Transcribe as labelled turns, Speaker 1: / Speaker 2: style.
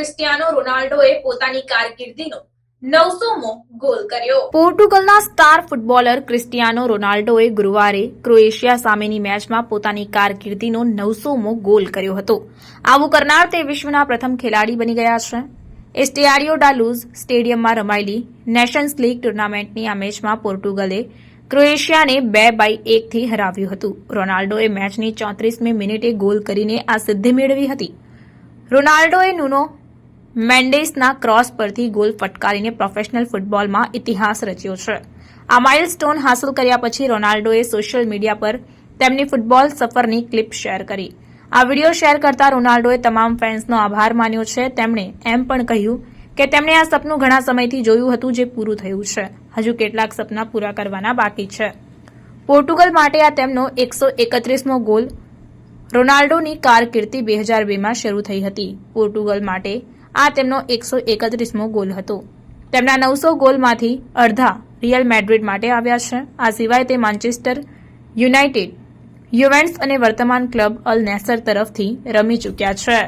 Speaker 1: Cristiano રોનાલ્ડોએ પોતાની કારકિર્દીનો
Speaker 2: પોર્ટુગલના star footballer Cristiano રોનાલ્ડોએ ગુરુવારે Croatia સામેની મેચમાં પોતાની કારકિર્દીનો નવસોમો ગોલ કર્યો હતો. આવું કરનાર તે વિશ્વના પ્રથમ ખેલાડી બની ગયા છે. એસ્ટિયારિયો ડાલુઝ સ્ટેડિયમમાં રમાયેલી નેશન્સ લીગ ટુર્નામેન્ટની આ મેચમાં પોર્ટુગલે ક્રોએશિયાને બે બાય એકથી હરાવ્યું હતું. રોનાલ્ડોએ મેચની ચોત્રીસમી મિનિટે ગોલ કરીને આ સિદ્ધિ મેળવી હતી. રોનાલ્ડોએ નુનો મેન્ડેસના ક્રોસ પરથી ગોલ ફટકારીને પ્રોફેશનલ ફૂટબોલમાં ઇતિહાસ રચ્યો છે. આ માઇલસ્ટોન હાંસલ કર્યા પછી રોનાલ્ડોએ સોશિયલ મીડિયા પર તેમની ફૂટબોલ સફરની ક્લિપ શેર કરી. આ વીડિયો શેર કરતા રોનાલ્ડોએ તમામ ફેન્સનો આભાર માન્યો છે. તેમણે એમ પણ કહ્યું કે તેમણે આ સપનું ઘણા સમયથી જોયું હતું જે પૂરું થયું છે. હજુ કેટલાક સપના પૂરા કરવાના બાકી છે. પોર્ટુગલ માટે આ તેમનો એકસો એકત્રીસમો ગોલ રોનાલ્ડોની કારકિર્દી બે હજાર બેમાં શરૂ થઈ હતી. પોર્ટુગલ માટે આ તેમનો એકસો એકત્રીસમો ગોલ હતો. તેમના નવસો ગોલમાંથી અડધા રિયલ મેડ્રિડ માટે આવ્યા છે. આ સિવાય તે માન્ચેસ્ટર યુનાઇટેડ, યુવેન્ટ્સ અને વર્તમાન ક્લબ અલ નેસર તરફથી રમી ચૂક્યા છે.